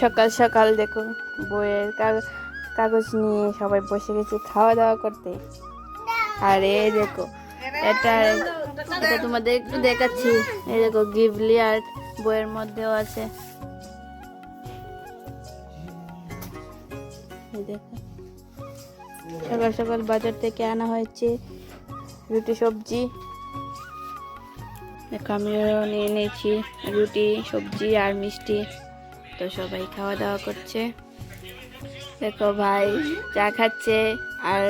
সকাল সকাল দেখো বইয়ের কাগ- কাগজ নিয়ে সবাই বসে গেছে খাওয়া দাওয়া করতে। আর দেখো, এটা এটা তোমাদের একটু দেখাচ্ছি। এই দেখো গিভলি আর্ট বইয়ের মধ্যেও আছে। দেখো, সকাল সকাল বাজার থেকে আনা হয়েছে রুটি, সবজি। দেখো আমিও নিয়ে নিয়েছি রুটি, সবজি আর মিষ্টি। তো সবাই খাওয়া দাওয়া করছে। দেখো ভাই চা খাচ্ছে, আর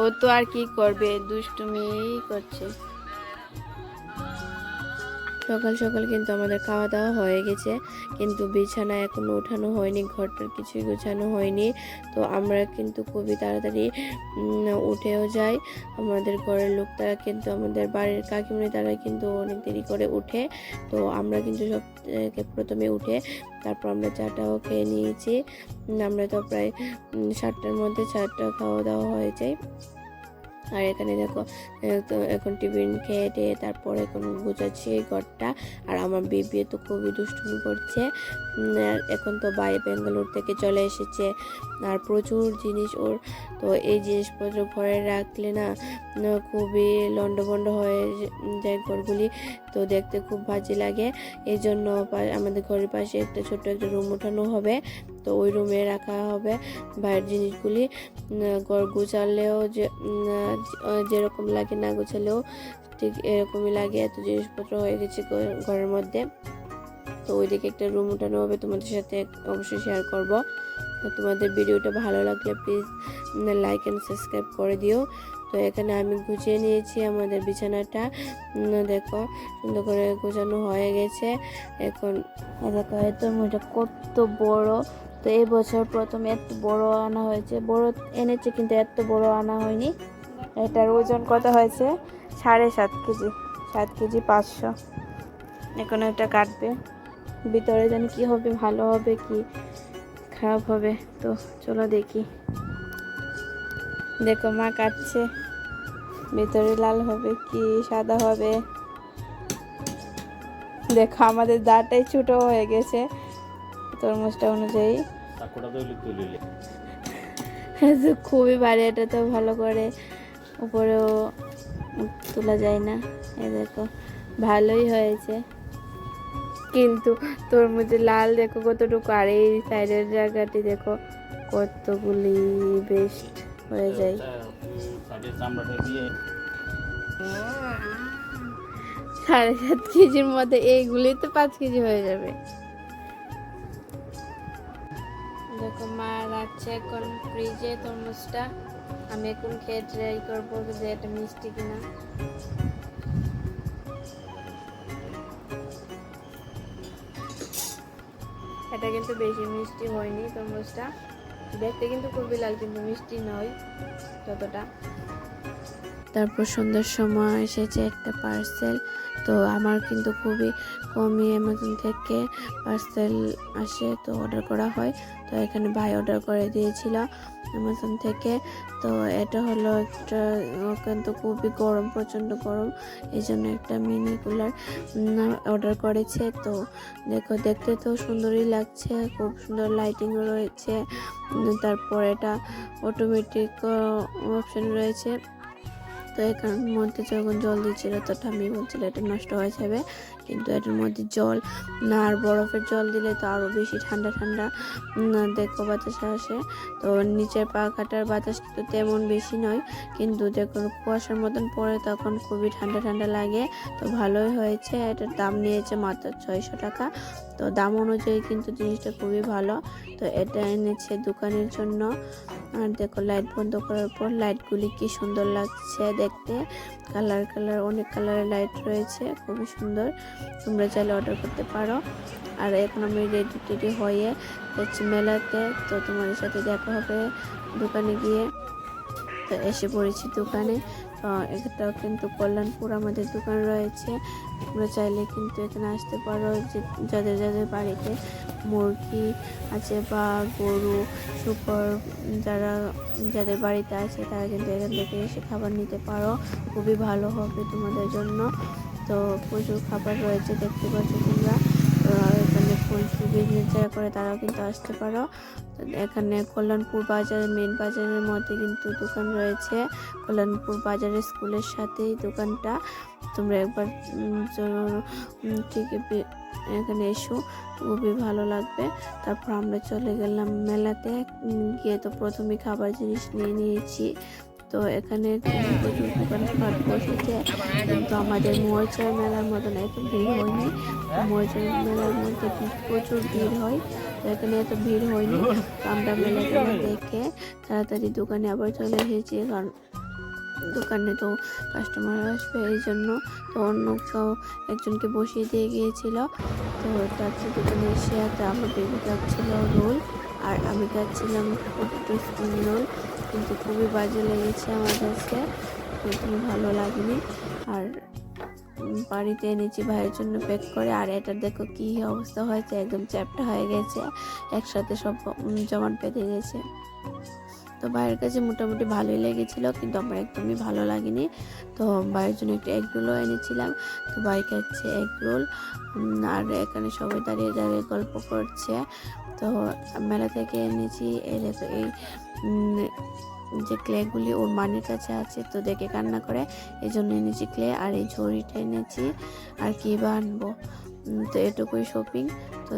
ও তো আর কি করবে? দুষ্টুমি করছে। সকাল সকাল কিন্তু আমাদের খাওয়া দাওয়া হয়ে গেছে। কিন্তু বিছানা এখনও ওঠানো হয়নি, ঘরটার কিছুই গোছানো হয়নি। তো আমরা কিন্তু খুবই তাড়াতাড়ি উঠেও যাই। আমাদের ঘরের লোক তারা কিন্তু আমাদের বাড়ির কাকিমনি তারা কিন্তু অনেক দেরি করে উঠে। তো আমরা কিন্তু সব প্রথমে উঠে তারপর আমরা চাটাও খেয়ে নিয়েছি। আমরা তো প্রায় সাতটার মধ্যে চারটা খাওয়া দাওয়া হয়ে যায়। আর এখানে দেখো তো এখন টিফিন খেয়ে টেয়ে তারপরে এখন গুছাচ্ছি এই ঘরটা। আর আমার বেবি তো খুবই দুষ্টুমি করছে। এখন তো বাই বেঙ্গালোর থেকে চলে এসেছে। আর প্রচুর জিনিস ওর, তো এই জিনিসপত্র ঘরে রাখলে না খুবই লন্ডভন্ড হয়ে যায় ঘরগুলি। তো দেখতে খুব বাজে লাগে। এই জন্য আমাদের ঘরের পাশে একটা ছোট্ট একটা রুম ওঠানো হবে। তো ওই রুমে রাখা হবে। বাইরের জিনিসগুলি গুছালেও যে যেরকম লাগে না গুছালেও ঠিক এরকমই লাগে। এত জিনিসপত্র হয়ে গেছে ঘর- ঘরের মধ্যে। তো ওইদিকে একটা রুম উঠানো হবে, তোমাদের সাথে অবশ্যই শেয়ার করব। তো তোমাদের ভিডিওটা ভালো লাগলে প্লিজ লাইক অ্যান্ড সাবস্ক্রাইব করে দিও। তো এখানে আমি গুছিয়ে নিয়েছি আমাদের বিছানাটা। দেখো, সুন্দর করে গোছানো হয়ে গেছে। এখন দেখো এত এটা কত বড় তো এই বছর প্রথম এত বড় আনা হয়েছে। বড় এনেছে কিন্তু এত বড় আনা হয়নি। এটার ওজন কত হয়েছে? সাড়ে সাত কেজি। সাত কেজি পাঁচশো। এখন এটা কাটবে। ভিতরে জানি কি হবে, ভালো হবে কি খারাপ হবে, তো চলো দেখি। দেখো মা কাটছে। ভিতরে লাল হবে কি সাদা হবে? দেখো আমাদের দাঁটাই ছোটো হয়ে গেছে। তরমুজটা অনুযায়ী। তো খুবই বাড়ি এটা তো ভালো করে। উপরেও তোলা যায় না। এই দেখো ভালোই হয়েছে। কিন্তু তরমুজের লাল দেখো কতটুকু আর এই সাইডের জায়গাটি দেখো কতগুলি বেস্ট হয়ে যায়। সাড়ে সাত কেজির মধ্যে এইগুলি তো পাঁচ কেজি হয়ে যাবে। দেখো মা রাখছে এখন ফ্রিজে তরমুজটা? আমি এখন খেয়ে ট্রাই করব যে এটা মিষ্টি কিনা। এটা কিন্তু বেশি মিষ্টি হয়নি তরমুজটা। দেখতে কিন্তু খুবই লাল, কিন্তু মিষ্টি নয় ততটা তারপর সন্ধ্যার সময় এসেছে একটা পার্সেল তো আমার কিন্তু খুবই কমই অ্যামাজন থেকে পার্সেল আসে, তো অর্ডার করা হয়। তো এখানে ভাই অর্ডার করে দিয়েছিল অ্যামাজন থেকে। তো এটা হলো একটা কিন্তু খুবই গরম, প্রচণ্ড গরম এই জন্য একটা মিনি কুলার অর্ডার করেছে। তো দেখো, দেখতে তো সুন্দরই লাগছে, খুব সুন্দর লাইটিংও রয়েছে। তারপর এটা অটোমেটিক অপশন রয়েছে। তো এখানের মধ্যে যখন জল দিচ্ছিল তো ঠাম্মি বলছিল এটা নষ্ট হয়ে যাবে। কিন্তু এটার মধ্যে জল আর বরফের জল দিলে তো আরও বেশি ঠান্ডা ঠান্ডা দেখো বাতাস আসে। তো নিচের পাখাটার বাতাস তো তেমন বেশি নয়, কিন্তু দেখো কুয়াশার মতন পড়ে তখন খুবই ঠান্ডা ঠান্ডা লাগে। তো ভালোই হয়েছে, এটার দাম নিয়েছে মাত্র ছয়শো টাকা। তো দাম অনুযায়ী কিন্তু জিনিসটা খুবই ভালো। তো এটা এনেছে দোকানের জন্য। আর দেখো লাইট বন্ধ করার পর লাইটগুলি কি সুন্দর লাগছে দেখতে। কালার কালার, অনেক কালারের লাইট রয়েছে, খুবই সুন্দর। তোমরা চাইলে অর্ডার করতে পারো। আর এখন আমি রেডি টেডি হয়ে যাচ্ছি মেলাতে। তো তোমাদের সাথে দেখা হবে দোকানে গিয়ে। তো এসে পড়েছি দোকানে। এটাও কিন্তু কল্যাণপুর আমাদের দোকান রয়েছে। তোমরা চাইলে কিন্তু এখানে আসতে পারো। যে যাদের যাদের বাড়িতে মুরগি আছে বা গরু, শুকর, যারা যাদের বাড়িতে আছে, তারা কিন্তু এখান থেকে এসে খাবার নিতে পারো। খুবই ভালো হবে তোমাদের জন্য। তো প্রচুর খাবার রয়েছে, দেখতে পাচ্ছ তোমরা। এখানে পোলট্রি বিজনেস যারা করে তারাও কিন্তু আসতে পারো। এখানে কল্যাণপুর বাজারের মেন বাজারের মধ্যে কিন্তু দোকান রয়েছে। কল্যাণপুর বাজারের স্কুলের সাথেই দোকানটা। তোমরা একবার ঠিক এখানে এসো, খুবই ভালো লাগবে। তারপর আমরা চলে গেলাম মেলাতে। গিয়ে তো প্রথমে খাবার জিনিস নিয়ে নিয়েছি। তো এখানে প্রচুর দোকানপাট বসেছে, কিন্তু আমাদের মোয়াচার মেলার মতন এত ভিড় হয়নি। মোয়াচার মেলার মধ্যে প্রচুর ভিড় হয়, তো এখানে এত ভিড় হয়নি। আমরা মেলাটা দেখে তাড়াতাড়ি দোকানে আবার চলে এসেছি, কারণ দোকানে তো কাস্টমার আসবে এই জন্য। তো অন্য কেউ একজনকে বসিয়ে দিয়ে গিয়েছিল, তো তারপর দোকানে এসে আমার বেবি খাচ্ছিল রোল, আর আমি স্প্রিং রোল কিন্তু খুবই বাজে লেগেছে আমার কাছে একদমই ভালো লাগেনি। আর বাড়িতে এনেছি ভাইয়ের জন্য প্যাক করে, আর এটা দেখো কি অবস্থা হয়েছে, একদম চ্যাপটা হয়ে গেছে, একসাথে সব জমাট বেঁধে গেছে। তো ভাইয়ের কাছে মোটামুটি ভালোই লেগেছিলো, কিন্তু আমার একদমই ভালো লাগেনি। তো ভাইয়ের জন্য একটু এগ রোলও এনেছিলাম, তো ভাই খাচ্ছে এগ রোল আর এখানে সবাই দাঁড়িয়ে দাঁড়িয়ে গল্প করছে। তো মেলা থেকে এনেছি, এই দেখো এই যে ক্লেগুলি ওর মানির কাছে আছে, তো দেখে কান্না করে, এই জন্য এনেছি ক্লে আর এই ঝড়িটা এনেছি। আর কি বা আনব? তো এটুকুই শপিং তো